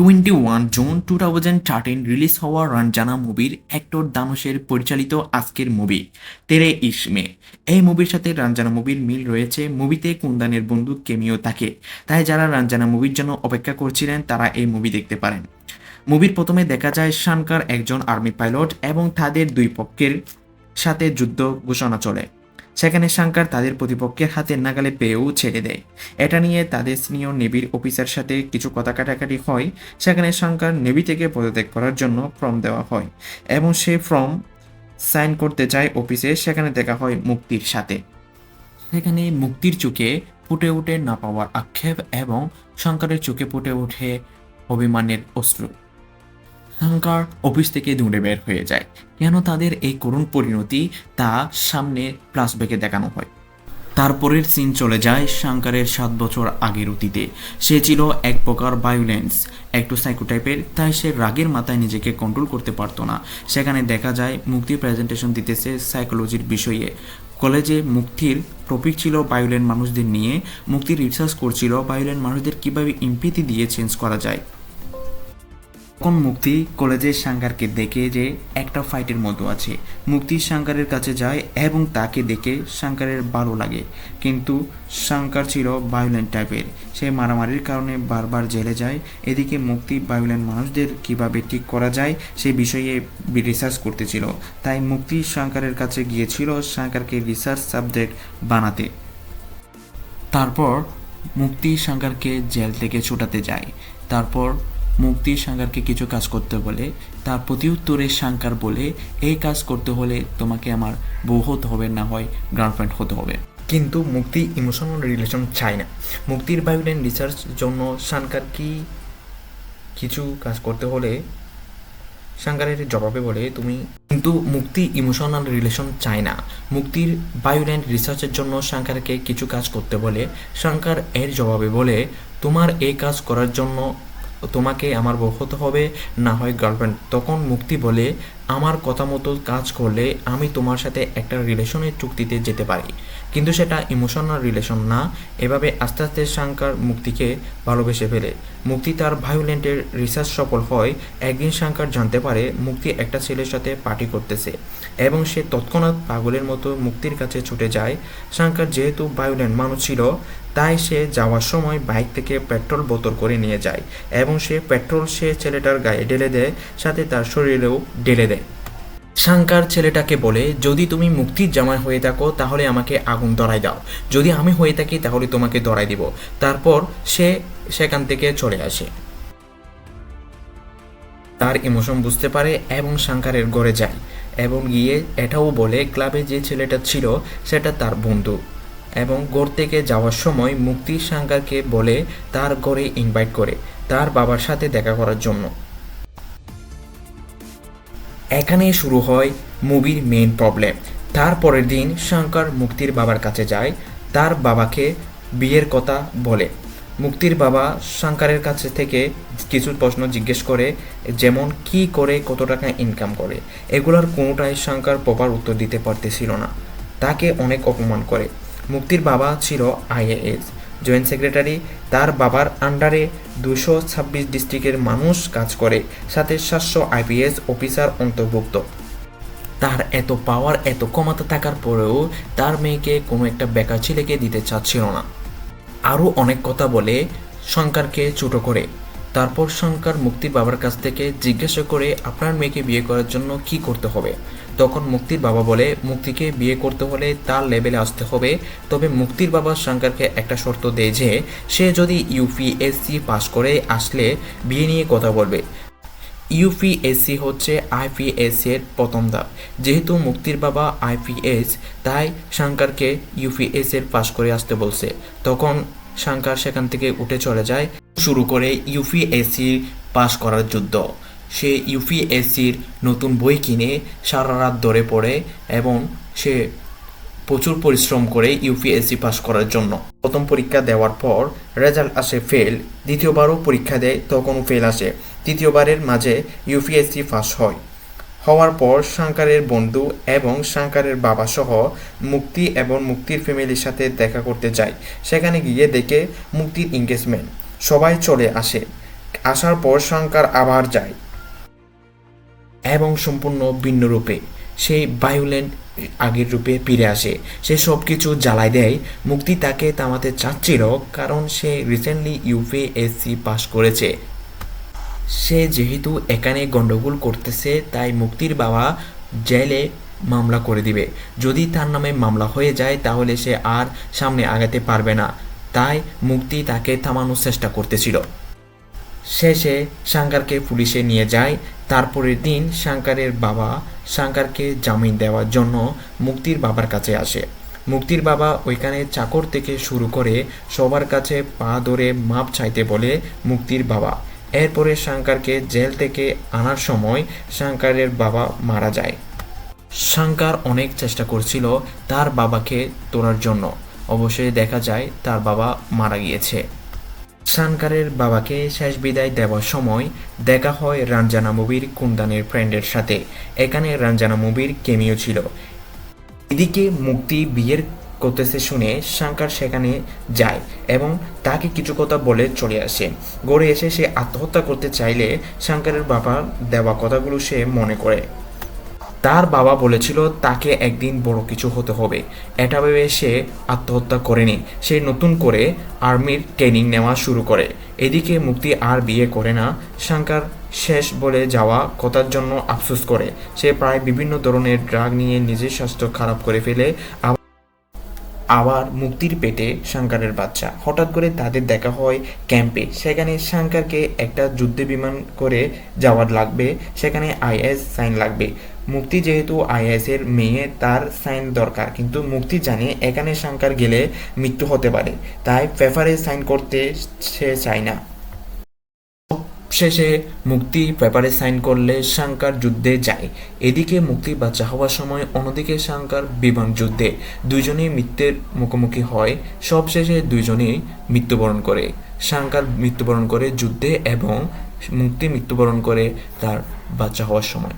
Twenty one June two thousand thirteen release হওয়া রঞ্জানা মুভির actor দানুশের পরিচালিত আজকের মুভি, তেরে ইসমে এই মুভির সাথে রঞ্জানা মুভির মিল রয়েছে মুভিতে কুন্দানের বন্ধু কেমিও থাকে তাই যারা রঞ্জানা মুভির জন্য অপেক্ষা করছিলেন, তারা এই মুভি দেখতে পারেন। মুভির প্রথমে দেখা যায় শানকার একজন আর্মি পাইলট এবং তাদের দুই পক্ষের সাথে যুদ্ধ ঘোষণা চলে। সেখানে শাঙ্কার তাদের প্রতিপক্ষের হাতে নাগালে পেয়েও ছেড়ে দেয়। এটা নিয়ে তাদের সিনিয়র নেভির অফিসার সাথে কিছু কথা কাটাকাটি হয়। সেখানে শাঙ্কার নেভি থেকে পদত্যাগ করার জন্য ফর্ম দেওয়া হয় এবং সে ফর্ম সাইন করতে যায় অফিসে। সেখানে দেখা হয় মুক্তির সাথে। সেখানে মুক্তির চোখে ফুটে ওঠে না পাওয়ার আক্ষেপ এবং শঙ্করের চোখে ফুটে ওঠে অভিমানের অশ্রু। শাঙ্কার অফিস থেকে দূরে বের হয়ে যায়। কেন তাদের এই করুণ পরিণতি তা সামনে ফ্ল্যাশব্যাকে দেখানো হয়। তারপরের সিন চলে যায় শাঙ্কারের সাত বছর আগের অতীতে। সে ছিল এক প্রকার ভায়োলেন্স একটু সাইকোটাইপের তাই সে রাগের মাথায় নিজেকে কন্ট্রোল করতে পারতো না। সেখানে দেখা যায় মুক্তি প্রেজেন্টেশন দিতেছে সাইকোলজির বিষয়ে। কলেজে মুক্তির টপিক ছিল ভায়োলেন্ট মানুষদের নিয়ে, মুক্তির রিসার্চ করছিল ভায়োলেন্ট মানুষদের কীভাবে ইম্পিতি দিয়ে চেঞ্জ করা যায়। তখন মুক্তি কলেজের সাঙ্গারকে দেখে যে একটা ফাইটের মতো আছে। মুক্তি সাঙ্গারের কাছে যায় এবং তাকে দেখে সাঙ্গারের ভালো লাগে। কিন্তু সাঙ্কার ছিল ভায়োলেন্ট টাইপের সে মারামারির কারণে বারবার জেলে যায়। এদিকে মুক্তি ভায়োলেন্ট মানুষদের কীভাবে ঠিক করা যায় সেই বিষয়ে রিসার্চ করতেছিল। তাই মুক্তি সাঙ্কারের কাছে গিয়েছিল সাঙ্কারকে রিসার্চ সাবজেক্ট বানাতে। তারপর মুক্তি সাঙ্গারকে জেল থেকে ছোটাতে যায়। তারপর মুক্তি সাঙ্গারকে কিছু কাজ করতে বলে তার প্রতি উত্তরে সাঙ্কার বলে, এই কাজ করতে হলে তোমাকে আমার বউ হতে হবে না হয় গার্লফ্রেন্ড হতে হবে। কিন্তু মুক্তি ইমোশনাল রিলেশন চায় না। মুক্তির বায়োলেন্ট রিসার্চ জন্য সানকার কি কিছু কাজ করতে হলে, সাঙ্গারের জবাবে বলে, তুমি কিন্তু মুক্তি ইমোশনাল রিলেশন চায় না। মুক্তির বায়োল্যান্ড রিসার্চের জন্য সাঙ্কারকে কিছু কাজ করতে বলে সাঙ্কার এর জবাবে বলে, তোমার এই কাজ করার জন্য তোমাকে আমার বউ হতে হবে, না হয় গার্লফ্রেন্ড তখন মুক্তি বলে, আমার কথা মতো কাজ করলে আমি তোমার সাথে একটা রিলেশনের চুক্তিতে যেতে পারি। কিন্তু সেটা ইমোশনাল রিলেশন না। এভাবে আস্তে আস্তে শাঙ্কার মুক্তিকে ভালোবেসে ফেলে। মুক্তি তার ভায়োলেন্টের রিসার্চ সফল হয়। একদিন শাঙ্কার জানতে পারে, মুক্তি একটা ছেলের সাথে পার্টি করতেছে এবং সে তৎক্ষণাৎ পাগলের মতো মুক্তির কাছে ছুটে যায়। শাঙ্কার যেহেতু ভায়োলেন্ট মানুষ ছিল তাই সে যাওয়ার সময় বাইক থেকে পেট্রোল বোতল করে নিয়ে যায় এবং সে পেট্রোল সে ছেলেটার গায়ে ঢেলে দেয়, সাথে তার শরীরেও ঢেলে দেয়। শাঙ্কার ছেলেটাকে বলে, যদি তুমি মুক্তির জামায় হয়ে থাকো, তাহলে আমাকে আগুন ধরাই দাও। যদি আমি হয়ে থাকি, তাহলে তোমাকে ধরাই দিব। তারপর সে সেখান থেকে চলে আসে। তার ইমোশন বুঝতে পারে এবং শাঙ্কারের ঘরে যায় এবং গিয়ে এটাও বলে, ক্লাবে যে ছেলেটা ছিল, সেটা তার বন্ধু। এবং ঘর থেকে যাওয়ার সময় মুক্তি শাঙ্কারকে বলে তার ঘরে ইনভাইট করে তার বাবার সাথে দেখা করার জন্য। এখানে শুরু হয় মুভির মেইন প্রবলেম তারপরের দিন শঙ্কর মুক্তির বাবার কাছে যায়, তার বাবাকে বিয়ের কথা বলে। মুক্তির বাবা শঙ্করের কাছে থেকে কিছু প্রশ্ন জিজ্ঞেস করে, যেমন কি করে কত টাকা ইনকাম করে? এগুলোর কোনোটাই শঙ্কর প্রপার উত্তর দিতে পারতেছিল না। তাকে অনেক অপমান করে। মুক্তির বাবা ছিল আইএএস। জয়েন্ট সেক্রেটারি, তার বাবার আন্ডারে দুশো ছাব্বিশ ডিস্ট্রিক্টের মানুষ কাজ করে, সাথে সাতশো আইপিএস অফিসার অন্তর্ভুক্ত। তার এত পাওয়ার, এত ক্ষমতা থাকার পরেও তার মেয়েকে কোনো একটা বেকার ছেলেকে দিতে চাচ্ছিল না। আরও অনেক কথা বলে শঙ্করকে ছোট করে। তারপর শঙ্কর মুক্তির বাবার কাছ থেকে জিজ্ঞাসা করে, আপনার মেয়েকে বিয়ে করার জন্য কি করতে হবে? তখন মুক্তির বাবা বলে, মুক্তিকে বিয়ে করতে হলে তার লেভেলে আসতে হবে। তবে মুক্তির বাবা শঙ্করকে একটা শর্ত দেয় যে, সে যদি ইউপিএসসি পাস করে আসলে বিয়ে নিয়ে কথা বলবে। ইউপিএসসি হচ্ছে আইপিএসসি এর প্রথম ধাপ। যেহেতু মুক্তির বাবা আইপিএস তাই শঙ্করকে ইউপিএস এর পাশ করে আসতে বলছে। তখন শঙ্কর সেখান থেকে উঠে চলে যায় শুরু করে ইউপিএসসি পাশ করার যুদ্ধ। সে ইউপিএসসির নতুন বই কিনে সারা রাত ধরে পড়ে এবং সে প্রচুর পরিশ্রম করে ইউপিএসসি পাস করার জন্য। প্রথম পরীক্ষা দেওয়ার পর রেজাল্ট আসে ফেল দ্বিতীয়বারও পরীক্ষা দেয়, তখনও ফেল আসে। তৃতীয়বারের মাঝে ইউপিএসসি পাস হয়। হওয়ার পর শাঙ্কারের বন্ধু এবং শাঙ্কারের বাবা সহ মুক্তি এবং মুক্তির ফ্যামিলির সাথে দেখা করতে যায়। সেখানে গিয়ে দেখে মুক্তির এঙ্গেজমেন্ট সবাই চলে আসে। আসার পর শঙ্কর আবার যায়। এবং সম্পূর্ণ ভিন্ন রূপে। সেই ভায়োলেন্ট আগের রূপে ফিরে আসে। সে সব কিছু জ্বালায় দেয়। মুক্তি তাকে থামাতে চাচ্ছিল, কারণ সে রিসেন্টলি ইউপিএসসি পাশ করেছে। সে যেহেতু এখানে গণ্ডগোল করতেছে, তাই মুক্তির বাবা জেলে মামলা করে দিবে। যদি তার নামে মামলা হয়ে যায়, তাহলে সে আর সামনে আগাতে পারবে না। তাই মুক্তি তাকে থামানোর চেষ্টা করতেছিল। শেষে শাঙ্কারকে পুলিশে নিয়ে যায়। তারপরের দিন শাঙ্কারের বাবা শাঙ্কারকে জামিন দেওয়ার জন্য মুক্তির বাবার কাছে আসে। মুক্তির বাবা ওইখানে চাকর থেকে শুরু করে সবার কাছে পা ধরে মাপ চাইতে বলে মুক্তির বাবা। এরপরে শাঙ্কারকে জেল থেকে আনার সময় শাঙ্কারের বাবা মারা যায়। শাঙ্কার অনেক চেষ্টা করছিল তার বাবাকে তোলার জন্য। অবশ্যই দেখা যায় তার বাবা মারা গিয়েছে। শানকারের বাবাকে শেষ বিদায় দেওয়ার সময় দেখা হয় রঞ্জানা মুভির কুন্দানের ফ্রেন্ডের সাথে। এখানে রঞ্জানা মুভির কেমিও ছিল। এদিকে মুক্তি বিয়ের করতেছে শুনে শাঙ্কার সেখানে যায় এবং তাকে কিছু কথা বলে চলে আসে। গড়ে এসে সে আত্মহত্যা করতে চাইলে শাঙ্কারের বাবা দেওয়া কথাগুলো সে মনে করে। তার বাবা বলেছিল, তাকে একদিন বড় কিছু হতে হবে। এটা ভেবে সে আত্মহত্যা করেনি। সে নতুন করে আর্মির ট্রেনিং নেওয়া শুরু করে। এদিকে মুক্তি আর বিয়ে করে না। শঙ্কর শেষ বলে যাওয়া কথার জন্য আফসোস করে। সে প্রায় বিভিন্ন ধরনের ড্রাগ নিয়ে নিজের স্বাস্থ্য খারাপ করে ফেলে আবার মুক্তির পেটে শাঙ্কারের বাচ্চা। হঠাৎ করে তাদের দেখা হয় ক্যাম্পে। সেখানে শাঙ্কারকে একটা যুদ্ধ বিমান করে যাওয়ার লাগবে। সেখানে আইএস সাইন লাগবে। মুক্তি যেহেতু আইএস এর মেয়ে, তার সাইন দরকার। কিন্তু মুক্তি জানে এখানে শাঙ্কার গেলে মৃত্যু হতে পারে। তাই পেপারে সাইন করতে সে চায় না। শেষে মুক্তি পেপারে সাইন করলে শাঙ্কার যুদ্ধে যায়। এদিকে মুক্তি বাচ্চা হওয়ার সময় অন্যদিকে শাঙ্কার বিমান যুদ্ধে। দুইজনেই মৃত্যুর মুখোমুখি হয়। সব শেষে দুইজনেই মৃত্যুবরণ করে। শাঙ্কার মৃত্যুবরণ করে যুদ্ধে এবং মুক্তি মৃত্যুবরণ করে তার বাচ্চা হওয়ার সময়।